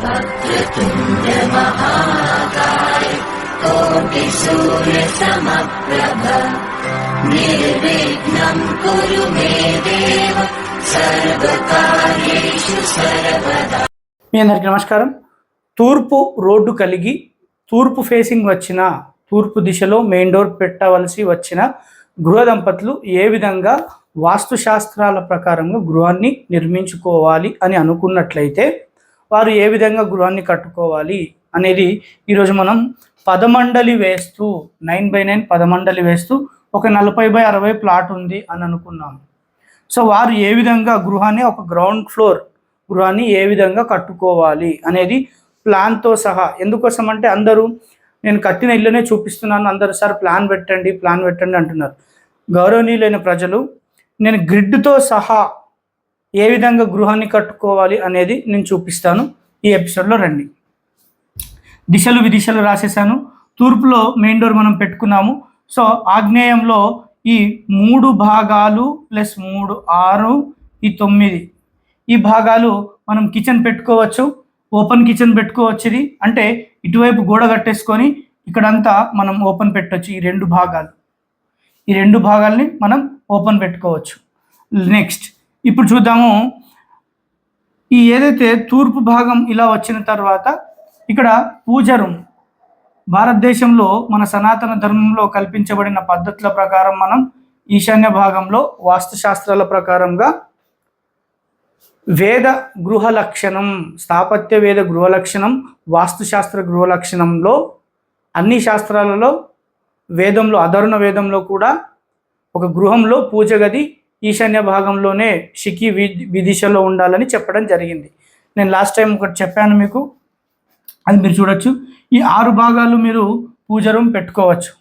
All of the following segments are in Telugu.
वक्रतुण्ड महाकाय कोटिसूर्यसमप्रभ निर्विघ्नम् कुरु मे देव सर्वकार्येषु सर्वदा మీ అందరికీ నమస్కారం తూర్పు రోడ్డు కలిగి తూర్పు ఫేసింగ్ వచ్చిన తూర్పు దిశలో మెయిన్ డోర్ పెట్టవలసి వచ్చిన గృహ దంపతులు ఏ విధంగా వాస్తు శాస్త్రాల ప్రకారంగా గృహాన్ని నిర్మించుకోవాలి అని అనుకున్నట్లయితే వారు ఏ విధంగా గృహాన్ని కట్టుకోవాలి అనేది ఈరోజు మనం పదమండలి వేస్తూ నైన్ బై నైన్ పదమండలి వేస్తూ ఒక నలభై బై అరవై ప్లాట్ ఉంది అని అనుకున్నాం సో వారు ఏ విధంగా గృహాన్ని ఒక గ్రౌండ్ ఫ్లోర్ గృహాన్ని ఏ విధంగా కట్టుకోవాలి అనేది ప్లాన్తో సహా ఎందుకోసం అంటే అందరూ నేను కట్టిన ఇల్లునే చూపిస్తున్నాను అందరూ సార్ ప్లాన్ పెట్టండి ప్లాన్ పెట్టండి అంటున్నారు. గౌరవనీయులైన ప్రజలు నేను గ్రిడ్తో సహా ఏ విధంగా గృహాన్ని కట్టుకోవాలి అనేది నేను చూపిస్తాను ఈ ఎపిసోడ్లో రండి. దిశలు విదిశలు రాసేసాను తూర్పులో మెయిన్ డోర్ మనం పెట్టుకున్నాము. సో ఆగ్నేయంలో ఈ మూడు భాగాలు ప్లస్ మూడు ఆరు ఈ తొమ్మిది. ఈ భాగాలు మనం కిచెన్ పెట్టుకోవచ్చు. ఓపెన్ కిచెన్ పెట్టుకోవచ్చు ఇది. అంటే ఇటువైపు గోడ కట్టేసుకొని ఇక్కడంతా మనం ఓపెన్ పెట్టవచ్చు ఈ రెండు భాగాలు. ఈ రెండు భాగాల్ని మనం ఓపెన్ పెట్టుకోవచ్చు. నెక్స్ట్ ఇప్పుడు చూద్దాము. ఈ ఏదైతే తూర్పు భాగం ఇలా వచ్చిన తర్వాత ఇక్కడ పూజ రూమ్ భారతదేశంలో మన సనాతన ధర్మంలో కల్పించబడిన పద్ధతుల ప్రకారం మనం ఈశాన్య భాగంలో వాస్తుశాస్త్రాల ప్రకారంగా వేద గృహ లక్షణం స్థాపత్య వేద గృహ లక్షణం వాస్తుశాస్త్ర గృహ లక్షణంలో అన్ని శాస్త్రాలలో వేదంలో అధర్ణ వేదంలో కూడా ఒక గృహంలో పూజ గది ఈశాన్య భాగంలోనే షికి వి విదిశలో ఉండాలని చెప్పడం జరిగింది. నేను లాస్ట్ టైం ఒకటి చెప్పాను మీకు. అది మీరు చూడొచ్చు. ఈ ఆరు భాగాలు మీరు పూజ రూమ్ పెట్టుకోవచ్చు.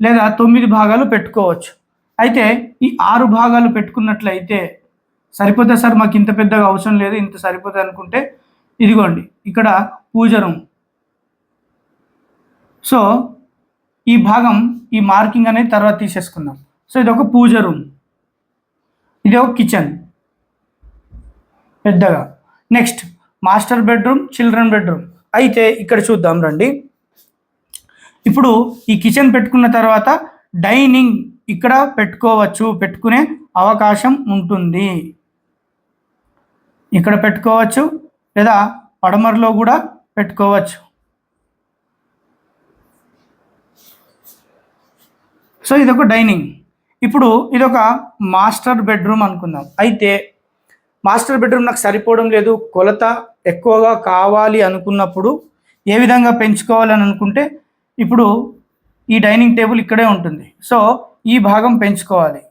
లేదా తొమ్మిది భాగాలు పెట్టుకోవచ్చు. అయితే ఈ ఆరు భాగాలు పెట్టుకున్నట్లయితే సరిపోతే సార్ మాకు ఇంత పెద్దగా అవసరం లేదు. ఇంత సరిపోతుంది అనుకుంటే ఇదిగోండి ఇక్కడ పూజ రూమ్ సో ఈ భాగం ఈ మార్కింగ్ అనేది తర్వాత తీసేసుకుందాం. సో ఇది ఒక పూజ రూమ్ ఇది ఒక కిచెన్ పెద్దగా. Next master bedroom children bedroom అయితే ఇక్కడ చూద్దాం రండి. ఇప్పుడు ఈ కిచెన్ పెట్టుకున్న తర్వాత డైనింగ్ ఇక్కడ పెట్టుకోవచ్చు పెట్టుకునే అవకాశం ఉంటుంది. ఇక్కడ పెట్టుకోవచ్చు లేదా పడమరలో కూడా పెట్టుకోవచ్చు. సో ఇదొక డైనింగ్ ఇప్పుడు ఇది ఒక మాస్టర్ బెడ్రూమ్ అనుకుందాం. అయితే మాస్టర్ బెడ్రూమ్ నాకు సరిపోవడం లేదు కొలత ఎక్కువగా కావాలి అనుకున్నప్పుడు ఏ విధంగా పెంచుకోవాలని అనుకుంటే ఇప్పుడు ఈ డైనింగ్ టేబుల్ ఇక్కడే ఉంటుంది. సో ఈ భాగం పెంచుకోవాలి.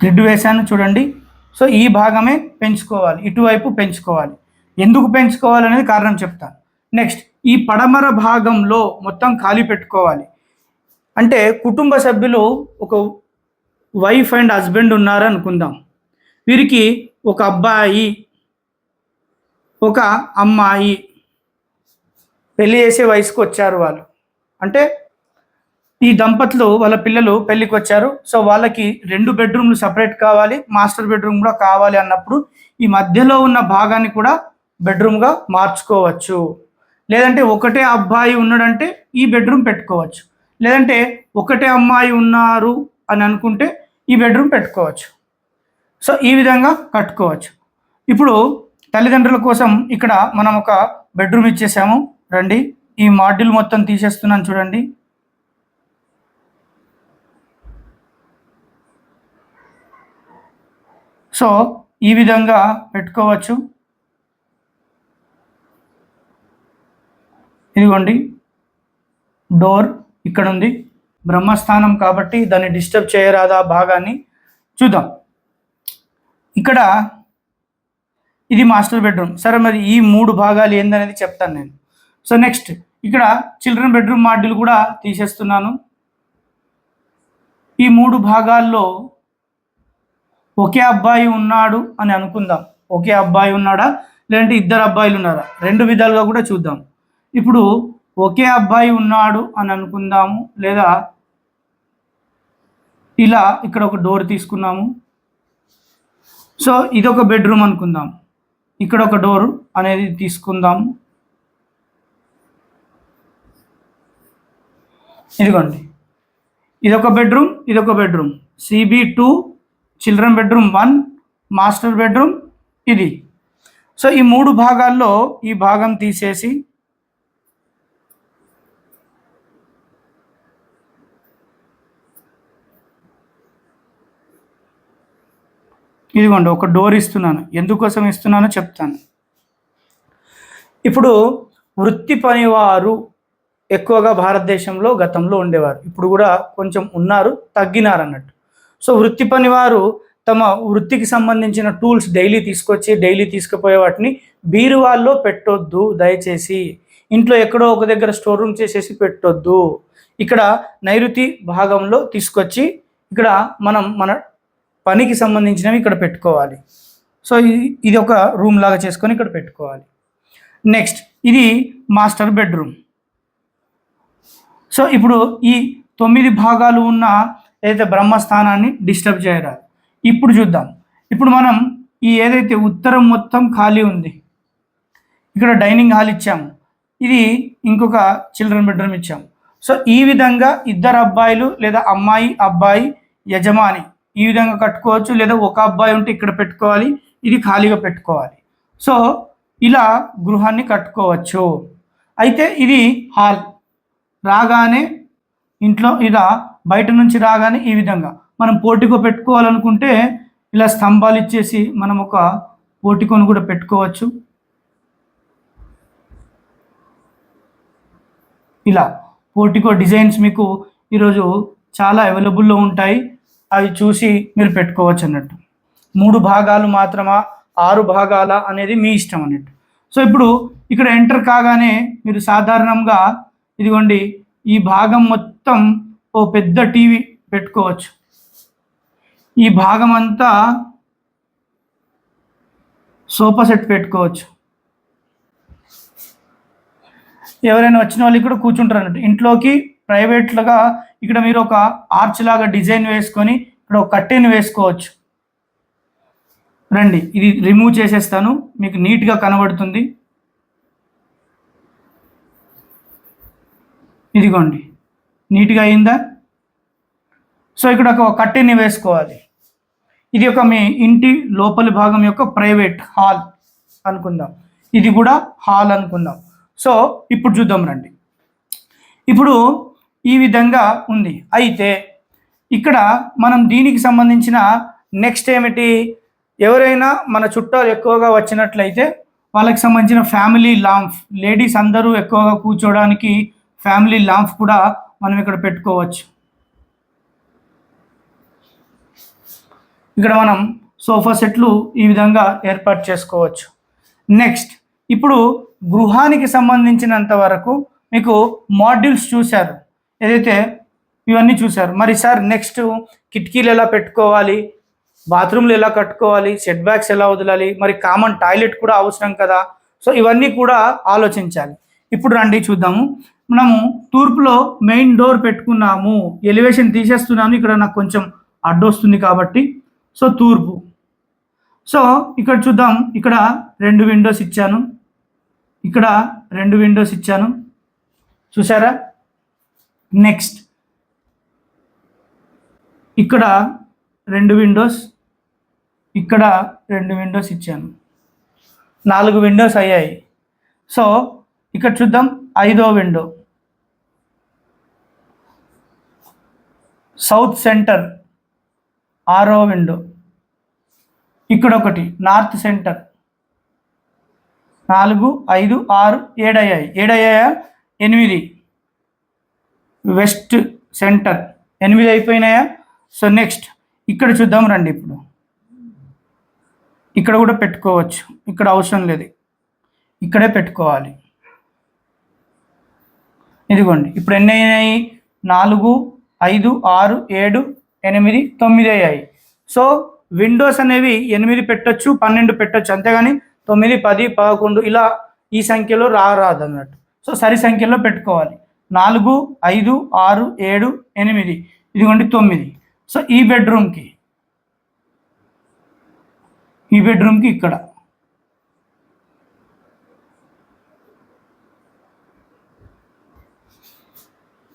గ్రిడ్ వేశాను చూడండి. సో ఈ భాగమే పెంచుకోవాలి ఇటువైపు పెంచుకోవాలి. ఎందుకు పెంచుకోవాలనేది కారణం చెప్తాను. నెక్స్ట్ ఈ పడమర భాగంలో మొత్తం ఖాళీ పెట్టుకోవాలి. అంటే కుటుంబ సభ్యులు ఒక వైఫ్ అండ్ హస్బెండ్ ఉన్నారు అనుకుందాం వీరికి ఒక అబ్బాయి ఒక అమ్మాయి పెళ్ళి చేసే వయసుకు వచ్చారు వాళ్ళు. అంటే ఈ దంపతులు వాళ్ళ పిల్లలు పెళ్ళికి వచ్చారు. సో వాళ్ళకి రెండు బెడ్రూమ్లు సపరేట్ కావాలి మాస్టర్ బెడ్రూమ్ కూడా కావాలి అన్నప్పుడు ఈ మధ్యలో ఉన్న భాగాన్ని కూడా బెడ్రూమ్గా మార్చుకోవచ్చు. లేదంటే ఒకటే అబ్బాయి ఉన్నాడంటే ఈ బెడ్రూమ్ పెట్టుకోవచ్చు. లేదంటే ఒకటే అమ్మాయి ఉన్నారు అని అనుకుంటే ఈ బెడ్రూమ్ పెట్టుకోవచ్చు. సో ఈ విధంగా కట్టుకోవచ్చు. ఇప్పుడు తల్లిదండ్రుల కోసం ఇక్కడ మనం ఒక బెడ్రూమ్ ఇచ్చేసాము. రండి. ఈ మాడ్యూల్ మొత్తం తీసేస్తున్నాను చూడండి. సో ఈ విధంగా పెట్టుకోవచ్చు. ఇదిగోండి. డోర్. ఇక్కడ ఉంది బ్రహ్మస్థానం కాబట్టి దాన్ని డిస్టర్బ్ చేయరాదా భాగాన్ని చూద్దాం. ఇక్కడ ఇది మాస్టర్ బెడ్రూమ్. సరే మరి ఈ మూడు భాగాలు ఏందనేది చెప్తాను నేను. సో నెక్స్ట్ ఇక్కడ చిల్డ్రన్ బెడ్రూమ్ మాడ్యూల్ కూడా తీసేస్తున్నాను. ఈ మూడు భాగాల్లో ఒకే అబ్బాయి ఉన్నాడు అని అనుకుందాం. ఒకే అబ్బాయి ఉన్నాడా? లేదంటే ఇద్దరు అబ్బాయిలు ఉన్నారా? రెండు విధాలుగా కూడా చూద్దాం. ఇప్పుడు ఒకే అబ్బాయి ఉన్నాడు అని అనుకుందాము. లేదా ఇలా ఇక్కడ ఒక డోర్ తీసుకున్నాము. సో ఇదొక బెడ్రూమ్ అనుకుందాం. ఇక్కడ ఒక డోర్ అనేది తీసుకుందాం. ఇదిగోండి. ఇదొక బెడ్రూమ్ ఇదొక bedroom CB two children bedroom one master bedroom ఇది. సో ఈ మూడు భాగాల్లో ఈ భాగం తీసేసి ఇదిగోండి ఒక డోర్ ఇస్తున్నాను. ఎందుకోసం ఇస్తున్నానో చెప్తాను. ఇప్పుడు వృత్తి పనివారు ఎక్కువగా భారతదేశంలో గతంలో ఉండేవారు. ఇప్పుడు కూడా కొంచెం ఉన్నారు తగ్గినారు అన్నట్టు. సో వృత్తి పనివారు తమ వృత్తికి సంబంధించిన టూల్స్ డైలీ తీసుకొచ్చి డైలీ తీసుకుపోయే వాటిని బీరువాల్లో పెట్టొద్దు దయచేసి. ఇంట్లో ఎక్కడో ఒక దగ్గర స్టోర్ రూమ్ చేసేసి పెట్టొద్దు. ఇక్కడ నైరుతి భాగంలో తీసుకొచ్చి ఇక్కడ మనం మన పనికి సంబంధించినవి ఇక్కడ పెట్టుకోవాలి. సో ఇది ఒక రూమ్ లాగా చేసుకొని ఇక్కడ పెట్టుకోవాలి. నెక్స్ట్ ఇది మాస్టర్ బెడ్రూమ్. సో ఇప్పుడు ఈ తొమ్మిది భాగాలు ఉన్న ఏదైతే బ్రహ్మస్థానాన్ని డిస్టర్బ్ చేయరాదు. ఇప్పుడు చూద్దాం. ఇప్పుడు మనం ఈ ఏదైతే ఉత్తరం మొత్తం ఖాళీ ఉంది ఇక్కడ డైనింగ్ హాల్ ఇచ్చాము. ఇది ఇంకొక చిల్డ్రన్ బెడ్రూమ్ ఇచ్చాము. సో ఈ విధంగా ఇద్దరు అబ్బాయిలు లేదా అమ్మాయి అబ్బాయి యజమాని ఈ విధంగా కట్టుకోవచ్చు లేదా ఒక అబ్బాయి ఉంటే ఇక్కడ పెట్టుకోవాలి ఇది ఖాళీగా పెట్టుకోవాలి. సో ఇలా గృహాన్ని కట్టుకోవచ్చు. అయితే ఇది హాల్. రాగానే ఇంట్లో ఇలా బయట నుంచి రాగానే ఈ విధంగా మనం పోటికో పెట్టుకోవాలనుకుంటే ఇలా స్తంభాలు ఇచ్చేసి మనం ఒక పోటికోను కూడా పెట్టుకోవచ్చు. ఇలా పోటికో డిజైన్స్ మీకు ఈరోజు చాలా అవైలబుల్లో ఉంటాయి. అవి చూసి మీరు పెట్టుకోవచ్చు అన్నట్టు. మూడు భాగాలు మాత్రమా? ఆరు భాగాల అనేది మీ ఇష్టం అన్నట్టు. సో ఇప్పుడు ఇక్కడ ఎంటర్ కాగానే మీరు సాధారణంగా ఇదిగోండి ఈ భాగం మొత్తం ఓ పెద్ద టీవీ పెట్టుకోవచ్చు. ఈ భాగం అంతా సోఫా సెట్ పెట్టుకోవచ్చు. ఎవరైనా వచ్చిన వాళ్ళు ఇక్కడ కూర్చుంటారు అన్నట్టు. ఇంట్లోకి ప్రైవేట్లుగా ఇక్కడ మీరు ఒక ఆర్చ్ లాగా డిజైన్ వేసుకొని ఇక్కడ ఒక కట్టెని వేసుకోవచ్చు. రండి ఇది రిమూవ్ చేసేస్తాను. మీకు నీట్గా కనబడుతుంది. ఇదిగోండి నీట్గా అయిందా? సో ఇక్కడ ఒక కట్టెని వేసుకోవాలి. ఇది ఒక మీ ఇంటి లోపలి భాగం యొక్క ప్రైవేట్ హాల్ అనుకుందాం. ఇది కూడా హాల్ అనుకుందాం. సో ఇప్పుడు చూద్దాం రండి. ఇప్పుడు ఈ విధంగా ఉంది. అయితే ఇక్కడ మనం దీనికి సంబంధించిన నెక్స్ట్ ఏమిటి? ఎవరైనా మన చుట్టాలు ఎక్కువగా వచ్చినట్లయితే వాళ్ళకి సంబంధించిన ఫ్యామిలీ లాంఫ్ లేడీస్ అందరూ ఎక్కువగా కూర్చోవడానికి ఫ్యామిలీ లాంఫ్ కూడా మనం ఇక్కడ పెట్టుకోవచ్చు. ఇక్కడ మనం సోఫా సెట్లు ఈ విధంగా ఏర్పాటు చేసుకోవచ్చు. నెక్స్ట్ ఇప్పుడు గృహానికి సంబంధించినంత వరకు మీకు మాడ్యూల్స్ చూశారు. ఏదైతే ఇవన్నీ చూశారు. మరి సార్ నెక్స్ట్ కిటికీలు ఎలా పెట్టుకోవాలి? బాత్రూమ్లు ఎలా కట్టుకోవాలి? సెట్ బ్యాక్స్ ఎలా వదలాలి? మరి కామన్ టాయిలెట్ కూడా అవసరం కదా? సో ఇవన్నీ కూడా ఆలోచించాలి. ఇప్పుడు రండి చూద్దాము. మనము తూర్పులో మెయిన్ డోర్ పెట్టుకున్నాము. ఎలివేషన్ తీసేస్తున్నాను. ఇక్కడ నాకు కొంచెం అడ్డొస్తుంది కాబట్టి. సో తూర్పు. సో ఇక్కడ చూద్దాం. ఇక్కడ రెండు విండోస్ ఇచ్చాను. ఇక్కడ రెండు విండోస్ ఇచ్చాను. చూసారా? నెక్స్ట్. ఇక్కడ రెండు విండోస్ ఇక్కడ రెండు విండోస్ ఇచ్చాను. నాలుగు విండోస్ అయ్యాయి. సో ఇక్కడ చూద్దాం ఐదో విండో సౌత్ సెంటర్ ఆరో విండో ఇక్కడ ఒకటి నార్త్ సెంటర్. నాలుగు ఐదు ఆరు ఏడయ్యాయి. ఏడయ్యాయా? ఎనిమిది. West centre. ఎనిమిది అయిపోయినాయా? సో నెక్స్ట్ ఇక్కడ చూద్దాం రండి ఇప్పుడు. ఇక్కడ కూడా పెట్టుకోవచ్చు. ఇక్కడ అవసరం లేదు. ఇక్కడే పెట్టుకోవాలి. ఇదిగోండి ఇప్పుడు ఎన్ని అయినాయి? నాలుగు ఐదు ఆరు ఏడు ఎనిమిది తొమ్మిది అయ్యాయి. సో విండోస్ అనేవి ఎనిమిది పెట్టొచ్చు పన్నెండు పెట్టొచ్చు. అంతేగాని తొమ్మిది పది పదకొండు ఇలా ఈ సంఖ్యలో రారాదు అన్నట్టు సో సరి సంఖ్యలో పెట్టుకోవాలి. నాలుగు ఐదు ఆరు ఏడు ఎనిమిది. ఇదిగోండి తొమ్మిది. సో ఈ బెడ్రూమ్కి. ఈ బెడ్రూమ్కి ఇక్కడ.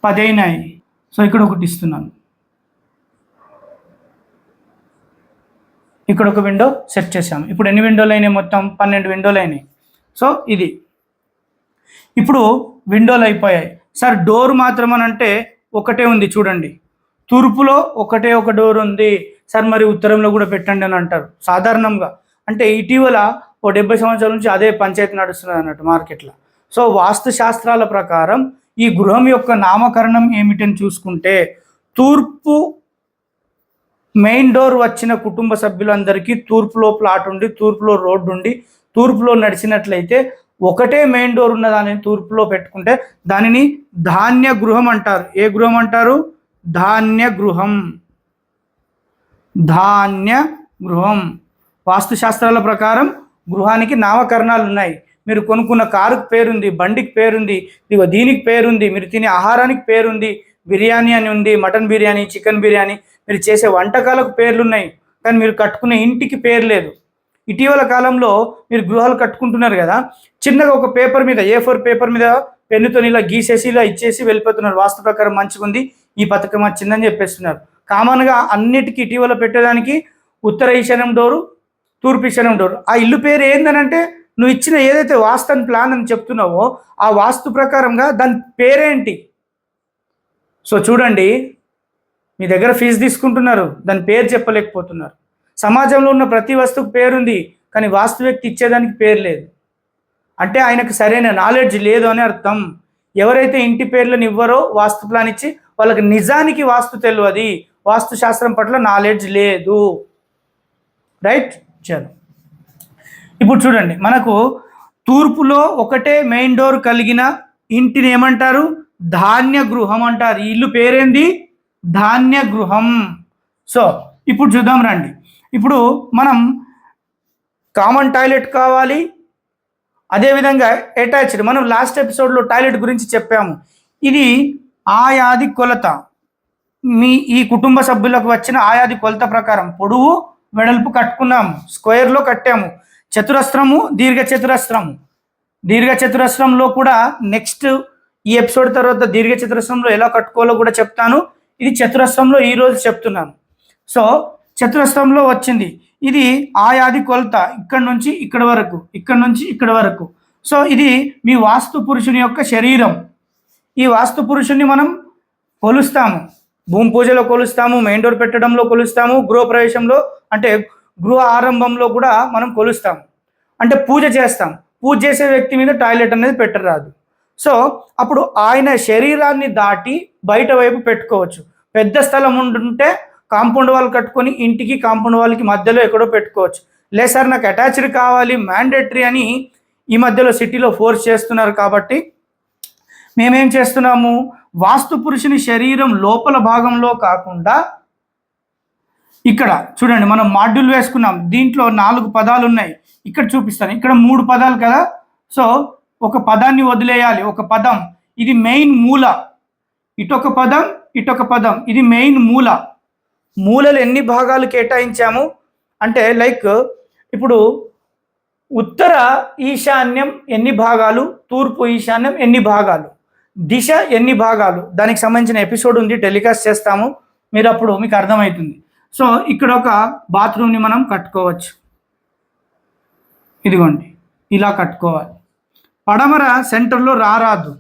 పదైనాయి. సో ఇక్కడ ఒకటి ఇస్తున్నాను. ఇక్కడ ఒక విండో సెట్ చేశాము. ఇప్పుడు ఎన్ని విండోలు అయినాయి మొత్తం? పన్నెండు విండోలు అయినాయి. సో ఇది. ఇప్పుడు విండోలు అయిపోయాయి. సార్ డోర్ మాత్రం అని అంటే ఒకటే ఉంది చూడండి. తూర్పులో ఒకటే ఒక డోర్ ఉంది. సార్ మరి ఉత్తరంలో కూడా పెట్టండి అని అంటారు. సాధారణంగా. అంటే ఇటీవల ఓ డెబ్బై సంవత్సరాల నుంచి అదే పంచాయతీ నడుస్తున్నది అన్నట్టు మార్కెట్లో. సో వాస్తు శాస్త్రాల ప్రకారం ఈ గృహం యొక్క నామకరణం ఏమిటని చూసుకుంటే తూర్పు మెయిన్ డోర్ వచ్చిన కుటుంబ సభ్యులందరికీ తూర్పులో ప్లాట్ ఉండి తూర్పులో రోడ్డు ఉండి తూర్పులో నడిచినట్లయితే ఒకటే మెయిన్ డోర్ ఉన్న దానిని తూర్పులో పెట్టుకుంటే దానిని ధాన్య గృహం అంటారు. ఏ గృహం అంటారు? ధాన్య గృహం. ధాన్య గృహం. వాస్తుశాస్త్రాల ప్రకారం గృహానికి నామకరణాలు ఉన్నాయి. మీరు కొనుక్కున్న కారుకు పేరుంది బండికి పేరుంది ఇక దీనికి పేరుంది మీరు తినే ఆహారానికి పేరుంది బిర్యానీ అని ఉంది మటన్ బిర్యానీ చికెన్ బిర్యానీ మీరు చేసే వంటకాలకు పేర్లు ఉన్నాయి కానీ మీరు కట్టుకునే ఇంటికి పేరు లేదు. ఇటీవల కాలంలో మీరు గృహాలు కట్టుకుంటున్నారు కదా చిన్నగా ఒక పేపర్ మీద ఏ ఫోర్ పేపర్ మీద పెన్నుతో ఇలా గీసేసి ఇలా ఇచ్చేసి వెళ్ళిపోతున్నారు. వాస్తు ప్రకారం మంచిగా ఉంది ఈ పథకం వచ్చిందని చెప్పేస్తున్నారు. కామన్గా అన్నిటికీ ఇటీవల పెట్టడానికి ఉత్తర ఈశాన్యం డోరు తూర్పు ఈశాన్యం డోరు. ఆ ఇల్లు పేరు ఏందనంటే నువ్వు ఇచ్చిన ఏదైతే వాస్తు అని ప్లాన్ అని చెప్తున్నావో ఆ వాస్తు ప్రకారంగా దాని పేరేంటి? సో చూడండి మీ దగ్గర ఫీజు తీసుకుంటున్నారు దాని పేరు చెప్పలేకపోతున్నారు. సమాజంలో ఉన్న ప్రతి వస్తువుకు పేరుంది కానీ వాస్తు వ్యక్తి ఇచ్చేదానికి పేరు లేదు. అంటే ఆయనకు సరైన నాలెడ్జ్ లేదు అని అర్థం. ఎవరైతే ఇంటి పేర్లను ఇవ్వరో వాస్తు ప్లాన్ ఇచ్చి వాళ్ళకి నిజానికి వాస్తు తెలియదు. వాస్తు శాస్త్రం పట్ల నాలెడ్జ్ లేదు. రైట్ చలో ఇప్పుడు చూడండి మనకు తూర్పులో ఒకటే మెయిన్ డోర్ కలిగిన ఇంటిని ఏమంటారు? ధాన్య గృహం అంటారు. ఇల్లు పేరేంది? ధాన్య గృహం. సో ఇప్పుడు చూద్దాం రండి. ఇప్పుడు మనం కామన్ టాయిలెట్ కావాలి అదేవిధంగా అటాచ్డ్ మనం లాస్ట్ ఎపిసోడ్లో టాయిలెట్ గురించి చెప్పాము. ఇది ఆయాది కొలత. మీ ఈ కుటుంబ సభ్యులకు వచ్చిన ఆయాది కొలత ప్రకారం పొడవు వెడల్పు కట్టుకున్నాము స్క్వేర్లో కట్టాము. చతురస్రము దీర్ఘ చతురస్రము దీర్ఘ చతురస్రంలో కూడా నెక్స్ట్ ఈ ఎపిసోడ్ తర్వాత దీర్ఘ చతురస్రంలో ఎలా కట్టుకోవాలో కూడా చెప్తాను. ఇది చతురస్రంలో ఈ రోజు చెప్తున్నాను. సో చతురస్రంలో వచ్చింది. ఇది ఆయాది కొలత ఇక్కడ నుంచి ఇక్కడ వరకు ఇక్కడ నుంచి ఇక్కడ వరకు. సో ఇది మీ వాస్తు పురుషుని యొక్క శరీరం. ఈ వాస్తు పురుషుని మనం కొలుస్తాము. భూమి పూజలో కొలుస్తాము మెయిన్ డోర్ పెట్టడంలో కొలుస్తాము గృహప్రవేశంలో అంటే గృహ ఆరంభంలో కూడా మనం కొలుస్తాము. అంటే పూజ చేస్తాం. పూజ చేసే వ్యక్తి మీద టాయిలెట్ అనేది పెట్టరాదు. సో అప్పుడు ఆయన శరీరాన్ని దాటి బయట వైపు పెట్టుకోవచ్చు. పెద్ద స్థలం ఉంటుంటే కాంపౌండ్ వాల్ కట్టుకొని ఇంటికి కాంపౌండ్ వాళ్ళకి మధ్యలో ఎక్కడో పెట్టుకోవచ్చు. లేదు సార్ నాకు అటాచ్డ్ కావాలి మ్యాండేటరీ అని ఈ మధ్యలో సిటీలో ఫోర్స్ చేస్తున్నారు కాబట్టి మేమేం చేస్తున్నాము? వాస్తు పురుషుని శరీరం లోపల భాగంలో కాకుండా ఇక్కడ చూడండి మనం మాడ్యూల్ వేసుకున్నాం. దీంట్లో నాలుగు పదాలు ఉన్నాయి. ఇక్కడ చూపిస్తాను. ఇక్కడ మూడు పదాలు కదా? సో ఒక పదాన్ని వదిలేయాలి. ఒక పదం. ఇది మెయిన్ మూల. ఇటొక పదం ఇటొక పదం. ఇది మెయిన్ మూల. మూలలు ఎన్ని భాగాలు కేటాయించాము? అంటే లైక్ ఇప్పుడు ఉత్తర ఈశాన్యం ఎన్ని భాగాలు? తూర్పు ఈశాన్యం ఎన్ని భాగాలు? దిశ ఎన్ని భాగాలు? దానికి సంబంధించిన ఎపిసోడ్ ఉంది టెలికాస్ట్ చేస్తాము. మీరు అప్పుడు మీకు అర్థమవుతుంది. సో ఇక్కడ ఒక బాత్రూమ్ని మనం కట్టుకోవచ్చు. ఇదిగోండి ఇలా కట్టుకోవాలి. పడమర సెంటర్లో రారాదు.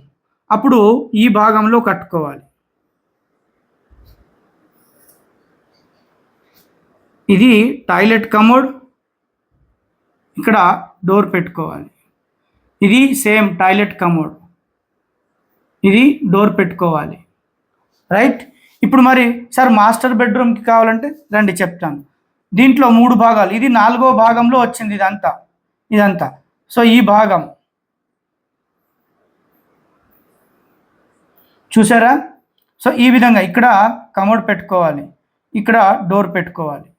అప్పుడు ఈ భాగంలో కట్టుకోవాలి. ఇది టాయిలెట్ కమోడ్. ఇక్కడ డోర్ పెట్టుకోవాలి. ఇది సేమ్ టాయిలెట్ కమోడ్. ఇది డోర్ పెట్టుకోవాలి. రైట్? ఇప్పుడు మరి సార్ మాస్టర్ బెడ్రూమ్కి కావాలంటే రండి చెప్తాను. దీంట్లో మూడు భాగాలు. ఇది నాలుగో భాగంలో వచ్చింది ఇదంతా. ఇదంతా. సో ఈ భాగం. చూసారా? సో ఈ విధంగా ఇక్కడ కమోడ్ పెట్టుకోవాలి. ఇక్కడ డోర్ పెట్టుకోవాలి.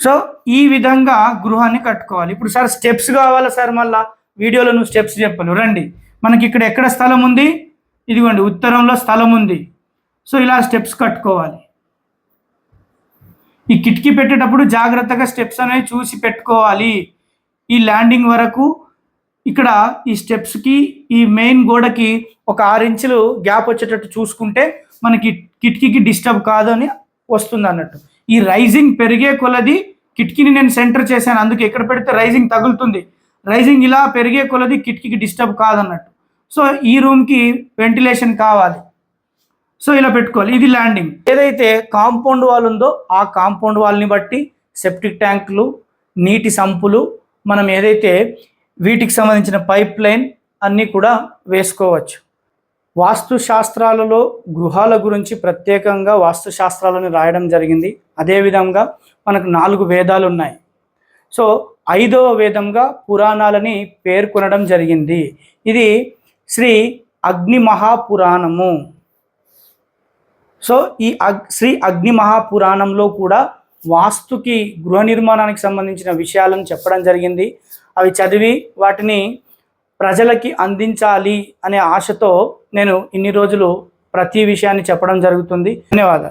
సో ఈ విధంగా గృహాన్ని కట్టుకోవాలి. ఇప్పుడు సార్ స్టెప్స్ కావాలా సార్ మళ్ళా? వీడియోలో నువ్వు స్టెప్స్ చెప్పాలి రండి. మనకి ఇక్కడ ఎక్కడ స్థలం ఉంది? ఇదిగోండి ఉత్తరంలో స్థలం ఉంది. సో ఇలా స్టెప్స్ కట్టుకోవాలి. ఈ కిటికీ పెట్టేటప్పుడు జాగ్రత్తగా స్టెప్స్ అనేవి చూసి పెట్టుకోవాలి. ఈ ల్యాండింగ్ వరకు ఇక్కడ ఈ స్టెప్స్కి ఈ మెయిన్ గోడకి ఒక ఆరు ఇంచులు గ్యాప్ వచ్చేటట్టు చూసుకుంటే మనకి కిటికీకి డిస్టర్బ్ కాదు అని వస్తుంది అన్నట్టు. ఈ రైజింగ్ పెరిగే కొలది కిటికీని నేను సెంటర్ చేశాను అందుకే ఎక్కడ పెడితే రైజింగ్ తగులుతుంది. రైజింగ్ ఇలా పెరిగే కొలది కిటికీకి డిస్టర్బ్ కాదన్నట్టు. సో ఈ రూమ్కి వెంటిలేషన్ కావాలి. సో ఇలా పెట్టుకోవాలి. ఇది ల్యాండింగ్. ఏదైతే కాంపౌండ్ వాల్ ఉందో ఆ కాంపౌండ్ వాల్ని బట్టి సెప్టిక్ ట్యాంకులు నీటి సంపులు మనం ఏదైతే వీటికి సంబంధించిన పైప్ లైన్ అన్నీ కూడా వేసుకోవచ్చు. వాస్తు శాస్త్రాలలో గృహాల గురించి ప్రత్యేకంగా వాస్తుశాస్త్రాలను రాయడం జరిగింది. అదేవిధంగా మనకు నాలుగు వేదాలు ఉన్నాయి. సో ఐదవ వేదంగా పురాణాలని పేర్కొనడం జరిగింది. ఇది శ్రీ అగ్ని మహాపురాణము. సో ఈ అగ్ శ్రీ అగ్ని మహాపురాణంలో కూడా వాస్తుకి గృహ నిర్మాణానికి సంబంధించిన విషయాలను చెప్పడం జరిగింది. అవి చదివి వాటిని ప్రజలకి అందించాలి అనే ఆశతో నేను ఇన్ని రోజులు ప్రతి విషయాన్ని చెప్పడం జరుగుతుంది. ధన్యవాదాలు.